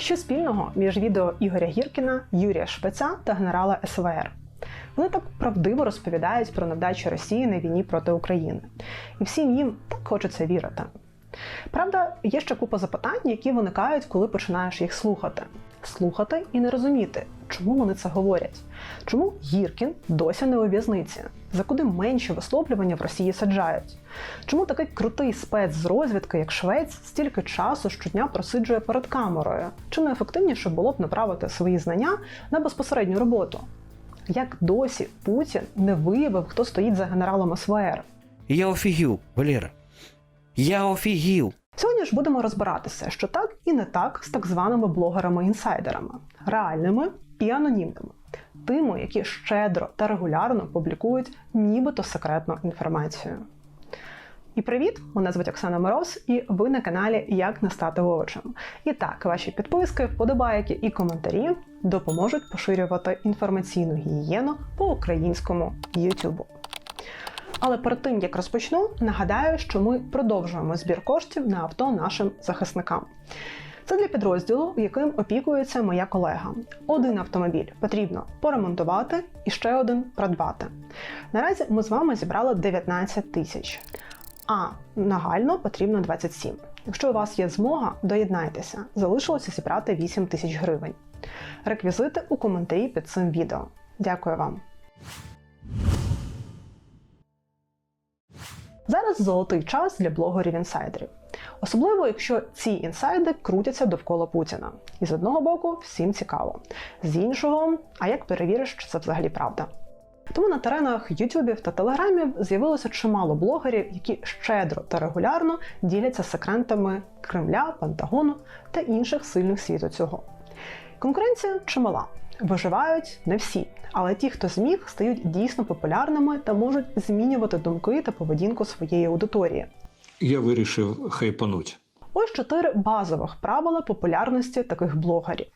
Що спільного між відео Ігоря Гіркіна, Юрія Швеця та генерала СВР? Вони так правдиво розповідають про невдачу Росії на війні проти України. І всім їм так хочеться вірити. Правда, є ще купа запитань, які виникають, коли починаєш їх слухати. Слухати і не розуміти, чому вони це говорять. Чому Гіркін досі не у в'язниці? За куди менші висловлювання в Росії саджають? Чому такий крутий спец з розвідки, як Швець, стільки часу щодня просиджує перед камерою? Чи не ефективніше було б направити свої знання на безпосередню роботу? Як досі Путін не виявив, хто стоїть за генералом СВР? Я офігів, Валера. Я офігів. Сьогодні ж будемо розбиратися, що так і не так з так званими блогерами-інсайдерами, реальними і анонімними, тими, які щедро та регулярно публікують нібито секретну інформацію. І привіт! Мене звуть Оксана Мороз, і ви на каналі Як не стати овочем. І так, ваші підписки, вподобайки і коментарі допоможуть поширювати інформаційну гігієну по українському Ютубу. Але перед тим як розпочну, нагадаю, що ми продовжуємо збір коштів на авто нашим захисникам. Це для підрозділу, яким опікується моя колега. Один автомобіль потрібно поремонтувати і ще один придбати. Наразі ми з вами зібрали 19 тисяч, а нагально потрібно 27. Якщо у вас є змога, доєднайтеся. Залишилося зібрати 8 тисяч гривень. Реквізити у коментарі під цим відео. Дякую вам. Зараз золотий час для блогерів-інсайдерів. Особливо, якщо ці інсайди крутяться довкола Путіна. І з одного боку, всім цікаво. З іншого, а як перевіриш, що це взагалі правда? Тому на теренах Ютубів та Телеграмів з'явилося чимало блогерів, які щедро та регулярно діляться секретами Кремля, Пентагону та інших сильних світу цього. Конкуренція чимала. Виживають не всі, але ті, хто зміг, стають дійсно популярними та можуть змінювати думки та поведінку своєї аудиторії. Я вирішив хайпануть. Ось чотири базових правила популярності таких блогерів.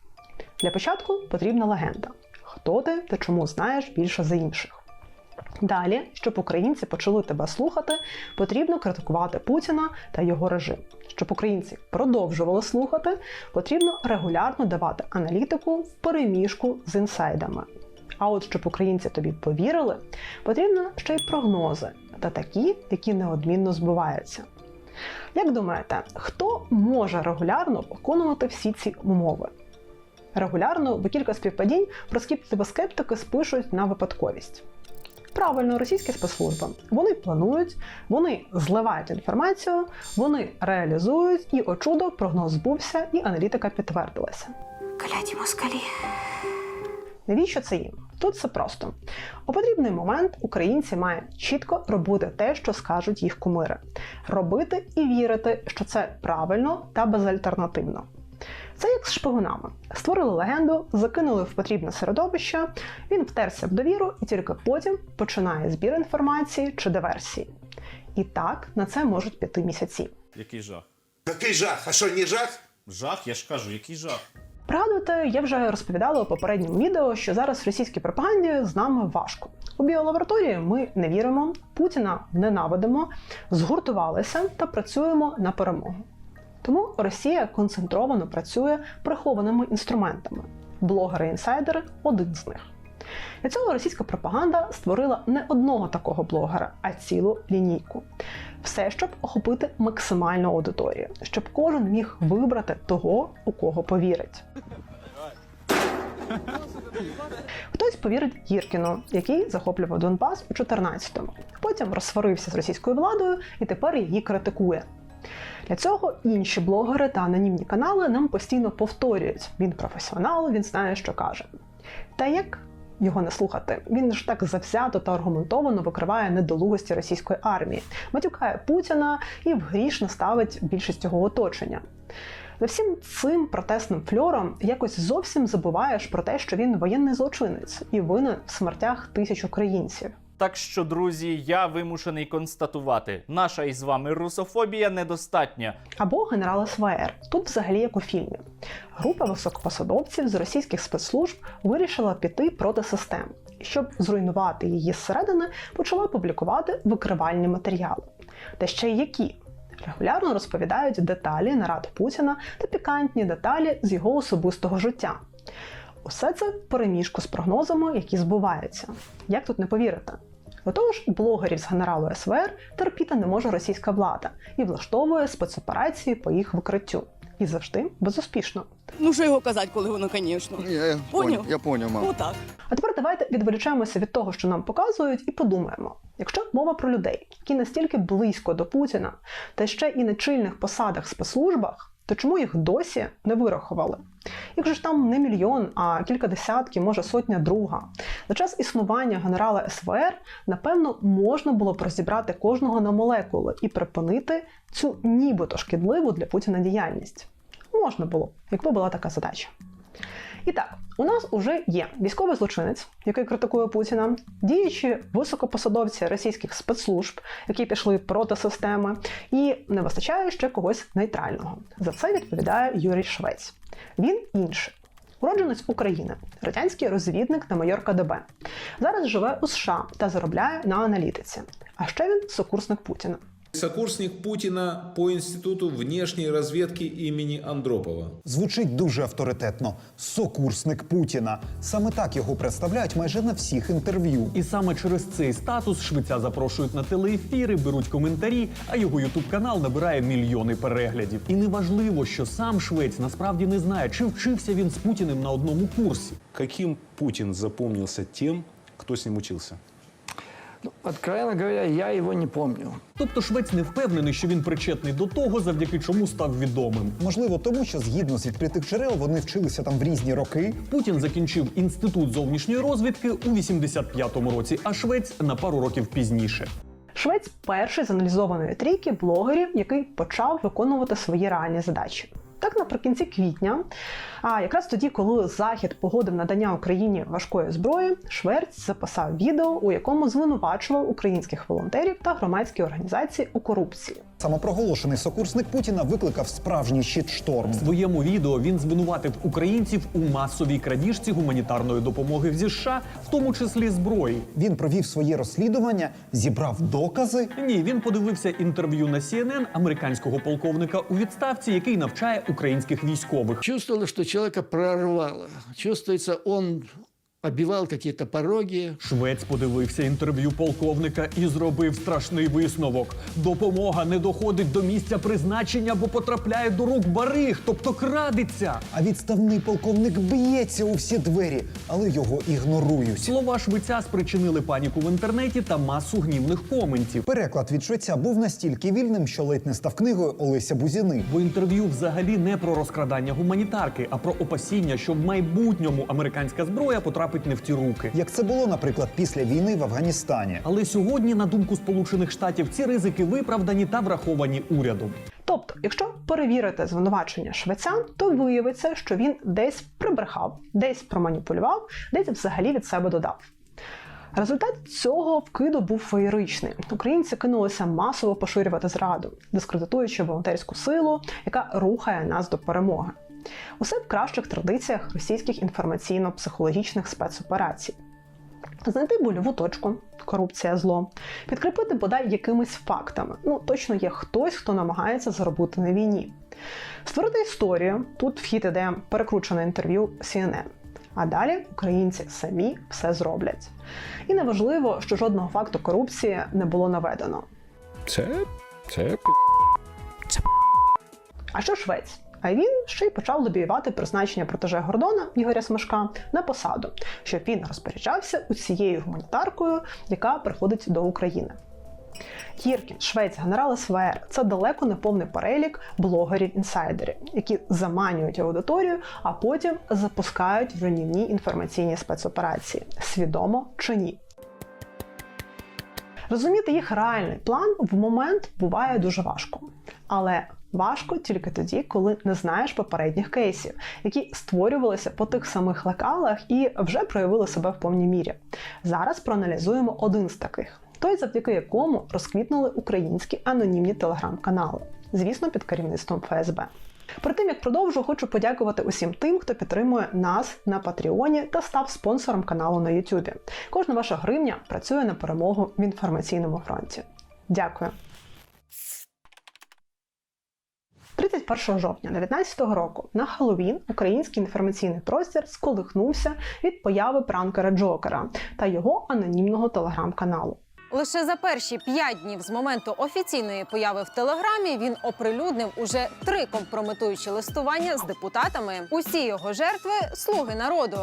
Для початку потрібна легенда: хто ти та чому знаєш більше за інших. Далі, щоб українці почали тебе слухати, потрібно критикувати Путіна та його режим. Щоб українці продовжували слухати, потрібно регулярно давати аналітику в переміжку з інсайдами. А от щоб українці тобі повірили, потрібно ще й прогнози, та такі, які неодмінно збуваються. Як думаєте, хто може регулярно виконувати всі ці умови? Регулярно, бо кілька співпадінь про скептики скептики спишуть на випадковість. Правильно, російські спецслужби. Вони планують, вони зливають інформацію, вони реалізують, і о чудо прогноз збувся, і аналітика підтвердилася. Кляті москалі. Навіщо це їм? Тут все просто. У потрібний момент українці мають чітко робити те, що скажуть їх кумири, робити і вірити, що це правильно та безальтернативно. Це як з шпигунами. Створили легенду, закинули в потрібне середовище, він втерся в довіру і тільки потім починає збір інформації чи диверсії. І так на це можуть піти місяці. Який жах? Який жах? А що, не жах? Жах, я ж кажу, який жах. Пригадуєте, я вже розповідала у попередньому відео, що зараз в російській пропаганді з нами важко. У біолабораторії ми не віримо, Путіна ненавидимо, згуртувалися та працюємо на перемогу. Тому Росія концентровано працює прихованими інструментами. Блогери-інсайдери один з них. Для цього російська пропаганда створила не одного такого блогера, а цілу лінійку. Все, щоб охопити максимальну аудиторію, щоб кожен міг вибрати того, у кого повірить. Хтось повірить Гіркіну, який захоплював Донбас у 14-му. Потім розсварився з російською владою і тепер її критикує. Для цього інші блогери та анонімні канали нам постійно повторюють: він професіонал, він знає, що каже. Та як його не слухати? Він ж так завзято та аргументовано викриває недолугості російської армії, матюкає Путіна і в гріш не ставить більшість його оточення. За всім цим протестним фльором якось зовсім забуваєш про те, що він воєнний злочинець і винен в смертях тисяч українців. Так що, друзі, я вимушений констатувати, наша із вами русофобія недостатня. або генерал СВР. Тут взагалі як у фільмі. Група високопосадовців з російських спецслужб вирішила піти проти системи. Щоб зруйнувати її зсередини, почала публікувати викривальні матеріали. Та ще й які. Регулярно розповідають деталі нарад Путіна та пікантні деталі з його особистого життя. Усе це переміжку з прогнозами, які збуваються. Як тут не повірити? До того ж, блогерів з генералу СВР терпіти не може російська влада і влаштовує спецоперації по їх викриттю. І завжди безуспішно. Ну, що його казати, коли воно, звісно. Я, я Поняв? я понял, мам. Отак. А тепер давайте відволічаємося від того, що нам показують, і подумаємо: якщо мова про людей, які настільки близько до Путіна, та ще і на чільних посадах спецслужбах, то чому їх досі не вирахували? Їх же ж там не мільйон, а кілька десятків, може сотня друга. За час існування генерала СВР, напевно, можна було б розібрати кожного на молекули і припинити цю нібито шкідливу для Путіна діяльність. Можна було, якби була така задача. І так, у нас уже є військовий злочинець, який критикує Путіна, діючі високопосадовці російських спецслужб, які пішли проти системи, і не вистачає ще когось нейтрального. За це відповідає Юрій Швець. Він інший. Уродженець України, радянський розвідник та майор КДБ. Зараз живе у США та заробляє на аналітиці. А ще він сокурсник Путіна. Сокурсник Путіна по інституту внешньої розвідки імені Андропова. Звучить дуже авторитетно. Сокурсник Путіна. Саме так його представляють майже на всіх інтерв'ю. І саме через цей статус швеця запрошують на телеефіри, беруть коментарі, а його ютуб канал набирає мільйони переглядів. І неважливо, що сам швець насправді не знає, чи вчився він з Путіним на одному курсі. Каким Путин запомнился тем, кто с ним учился? Откровенно говоря, я его не помню. Тобто швець не впевнений, що він причетний до того, завдяки чому став відомим. Можливо, тому що згідно з відкритих джерел вони вчилися там в різні роки. Путін закінчив інститут зовнішньої розвідки у 85-му році, а швець на пару років пізніше. Швець перший з аналізованої трійки блогерів, який почав виконувати свої реальні задачі. Так, наприкінці квітня, а якраз тоді, коли Захід погодив надання Україні важкої зброї, Шверць записав відео, у якому звинувачував українських волонтерів та громадські організації у корупції. Самопроголошений сокурсник Путіна викликав справжній щитшторм. В своєму відео він звинуватив українців у масовій крадіжці гуманітарної допомоги зі США, в тому числі зброї. Він провів своє розслідування, зібрав докази. Ні, він подивився інтерв'ю на CNN американського полковника у відставці, який навчає українських військових. Чувствовала, что человека прорвало. Чувствуется, он обивал какие-то пороги. Швець подивився інтерв'ю полковника і зробив страшний висновок. Допомога не доходить до місця призначення, бо потрапляє до рук бариг, тобто крадеться. А відставний полковник б'ється у всі двері, але його ігнорують. Слова швеця спричинили паніку в інтернеті та масу гнівних коментів. Переклад від швеця був настільки вільним, що ледь не став книгою Олеся Бузіни. Бо інтерв'ю взагалі не про розкрадання гуманітарки, а про опасіння, що в майбутньому американська зброя потрапить не в ті руки. Як це було, наприклад, після війни в Афганістані. Але сьогодні, на думку Сполучених Штатів, ці ризики виправдані та враховані урядом. Тобто, якщо перевірити звинувачення швеця, то виявиться, що він десь прибрехав, десь проманіпулював, десь взагалі від себе додав. Результат цього вкиду був феєричний. Українці кинулися масово поширювати зраду, дискредитуючи волонтерську силу, яка рухає нас до перемоги. Усе в кращих традиціях російських інформаційно-психологічних спецоперацій. Знайти больову точку, корупція зло, підкріпити бодай якимись фактами. Ну точно є хтось, хто намагається заробити на війні. Створити історію. Тут в хід іде перекручене інтерв'ю CNN. А далі українці самі все зроблять. І неважливо, що жодного факту корупції не було наведено. Це. Це А що швець? А він ще й почав лобіювати призначення протеже Гордона Ігоря Смешка на посаду, щоб він розпоряджався усією гуманітаркою, яка приходить до України. Гіркін, Швець, генерал СВР це далеко не повний перелік блогерів-інсайдерів, які заманюють аудиторію, а потім запускають в руйнівні інформаційні спецоперації, свідомо чи ні. Розуміти їх реальний план в момент буває дуже важко. Але важко тільки тоді, коли не знаєш попередніх кейсів, які створювалися по тих самих лекалах і вже проявили себе в повній мірі. Зараз проаналізуємо один з таких: той, завдяки якому розквітнули українські анонімні телеграм-канали, звісно, під керівництвом ФСБ. Перед тим як продовжу, хочу подякувати усім тим, хто підтримує нас на Патреоні та став спонсором каналу на Ютубі. Кожна ваша гривня працює на перемогу в інформаційному фронті. Дякую. 31 жовтня 2019 року на Хеллоуін український інформаційний простір сколихнувся від появи пранкера Джокера та його анонімного телеграм-каналу. Лише за перші п'ять днів з моменту офіційної появи в телеграмі він оприлюднив уже три компрометуючі листування з депутатами. Усі його жертви слуги народу.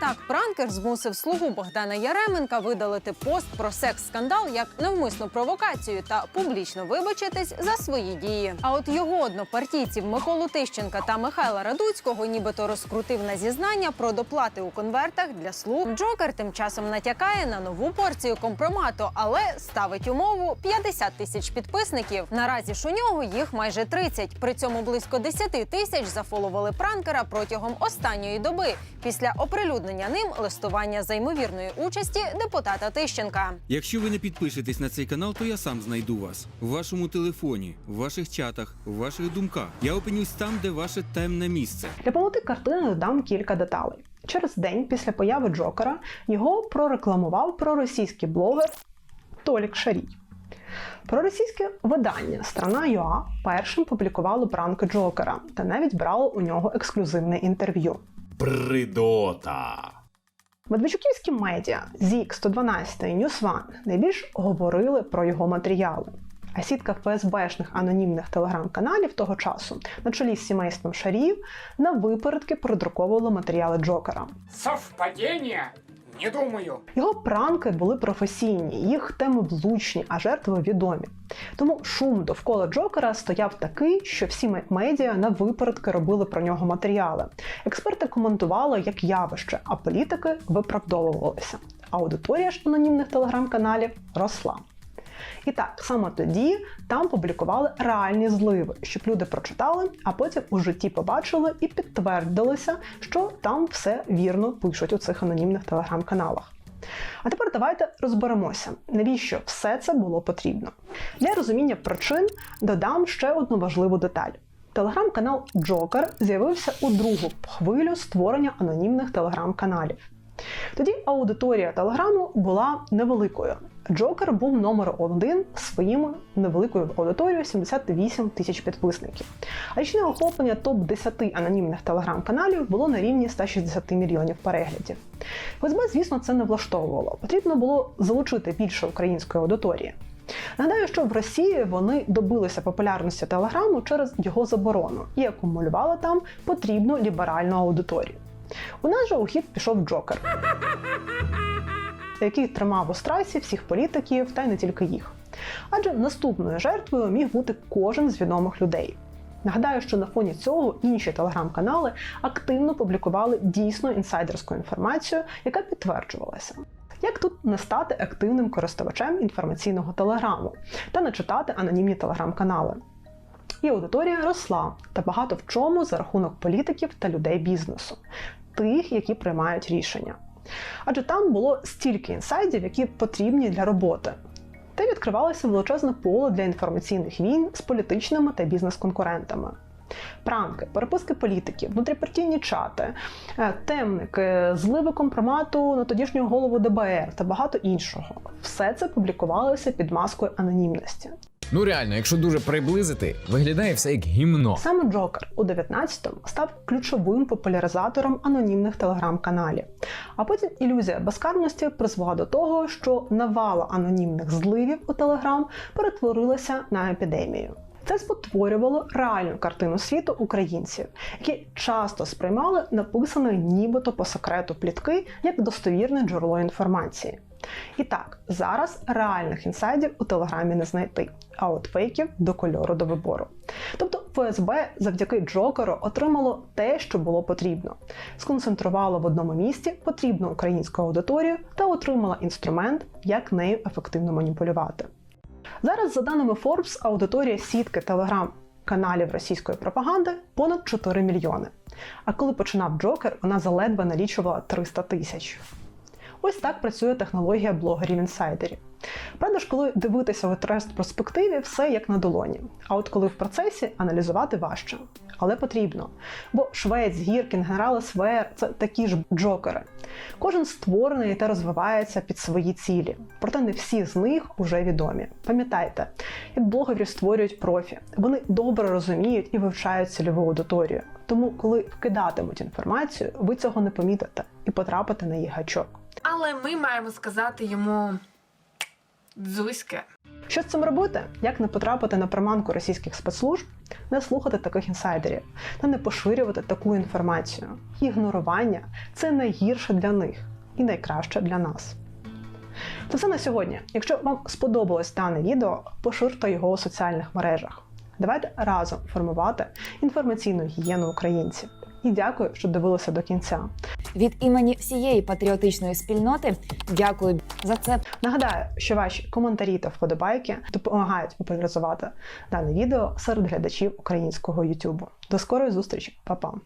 Так, пранкер змусив слугу Богдана Яременка видалити пост про секс-скандал як навмисну провокацію та публічно вибачитись за свої дії. А от його однопартійців Миколу Тищенка та Михайла Радуцького нібито розкрутив на зізнання про доплати у конвертах для слуг. Джокер тим часом натякає на нову порцію компромату, але ставить умову 50 тисяч підписників. Наразі ж у нього їх майже 30. При цьому близько 10 тисяч зафоловили пранкера протягом останньої доби після оприлюднення ним листування за ймовірної участі депутата Тищенка. Якщо ви не підпишетесь на цей канал, то я сам знайду вас в вашому телефоні, в ваших чатах, в ваших думках. Я опинюсь там, де ваше темне місце. Для повноти картини додам кілька деталей. Через день після появи Джокера його прорекламував проросійський блогер Толік Шарій. Проросійське видання Страна ЮА першим публікувало пранки Джокера та навіть брало у нього ексклюзивне інтерв'ю. Придота. Медведчуківські медіа ZIK 112 і News найбільш говорили про його матеріали. А сітка ФСБшних анонімних телеграм-каналів того часу на чолі з сімейством шарів на випередки продруковували матеріали Джокера. Совпадение? Не думаю. Його пранки були професійні, їх теми влучні, а жертви відомі. Тому шум довкола Джокера стояв такий, що всі медіа на випередки робили про нього матеріали. Експерти коментували як явище, а політики виправдовувалися. Аудиторія ж анонімних телеграм-каналів росла. І так, саме тоді там публікували реальні зливи, щоб люди прочитали, а потім у житті побачили і підтвердилися, що там все вірно пишуть у цих анонімних телеграм-каналах. А тепер давайте розберемося, навіщо все це було потрібно. Для розуміння причин додам ще одну важливу деталь. Телеграм-канал Джокер з'явився у другу хвилю створення анонімних телеграм-каналів. Тоді аудиторія телеграму була невеликою. Джокер був номер один своїм невеликою аудиторією 78 тисяч підписників. А річне охоплення топ-10 анонімних телеграм-каналів було на рівні 160 мільйонів переглядів. ФСБ, звісно, це не влаштовувало. Потрібно було залучити більше української аудиторії. Нагадаю, що в Росії вони добилися популярності телеграму через його заборону і акумулювали там потрібну ліберальну аудиторію. У нас же у хід пішов Джокер, який тримав у страсі всіх політиків та й не тільки їх. Адже наступною жертвою міг бути кожен з відомих людей. Нагадаю, що на фоні цього інші телеграм-канали активно публікували дійсно інсайдерську інформацію, яка підтверджувалася. Як тут не стати активним користувачем інформаційного телеграму та не читати анонімні телеграм-канали? І аудиторія росла та багато в чому за рахунок політиків та людей бізнесу, тих, які приймають рішення. Адже там було стільки інсайдів, які потрібні для роботи. Та відкривалося величезне поле для інформаційних війн з політичними та бізнес-конкурентами. Пранки, переписки політиків, внутріпартійні чати, е, темники, зливи компромату на тодішнього голову ДБР та багато іншого. Все це публікувалося під маскою анонімності. Ну реально, якщо дуже приблизити, виглядає все як гімно. Саме Джокер у 19-му став ключовим популяризатором анонімних телеграм-каналів. А потім ілюзія безкарності призвела до того, що навала анонімних зливів у Телеграм перетворилася на епідемію. Це спотворювало реальну картину світу українців, які часто сприймали написане нібито по секрету плітки як достовірне джерело інформації. І так, зараз реальних інсайдів у телеграмі не знайти, а от фейків до кольору до вибору. Тобто ФСБ завдяки Джокеру отримало те, що було потрібно, сконцентрувало в одному місці потрібну українську аудиторію та отримала інструмент, як нею ефективно маніпулювати. Зараз, за даними Forbes, аудиторія сітки телеграм каналів російської пропаганди понад 4 мільйони. А коли починав Джокер, вона заледве налічувала 300 тисяч. Ось так працює технологія блогерів інсайдерів. Правда ж, коли дивитися в ретроспективі, все як на долоні. А от коли в процесі аналізувати важче. Але потрібно. Бо Швець, Гіркін, генерал СВР це такі ж джокери. Кожен створений та розвивається під свої цілі. Проте не всі з них уже відомі. Пам'ятайте, як блогерів створюють профі. Вони добре розуміють і вивчають цільову аудиторію. Тому, коли вкидатимуть інформацію, ви цього не помітите і потрапите на їх гачок. Але ми маємо сказати йому дзузьке. Що з цим робити? Як не потрапити на приманку російських спецслужб, не слухати таких інсайдерів та не поширювати таку інформацію. Ігнорування це найгірше для них і найкраще для нас. Це все на сьогодні. Якщо вам сподобалось дане відео, поширте його у соціальних мережах. Давайте разом формувати інформаційну гігієну українців. І дякую, що дивилися до кінця. Від імені всієї патріотичної спільноти дякую за це. Нагадаю, що ваші коментарі та вподобайки допомагають популяризувати дане відео серед глядачів українського YouTube. До скорої зустрічі, Па-па!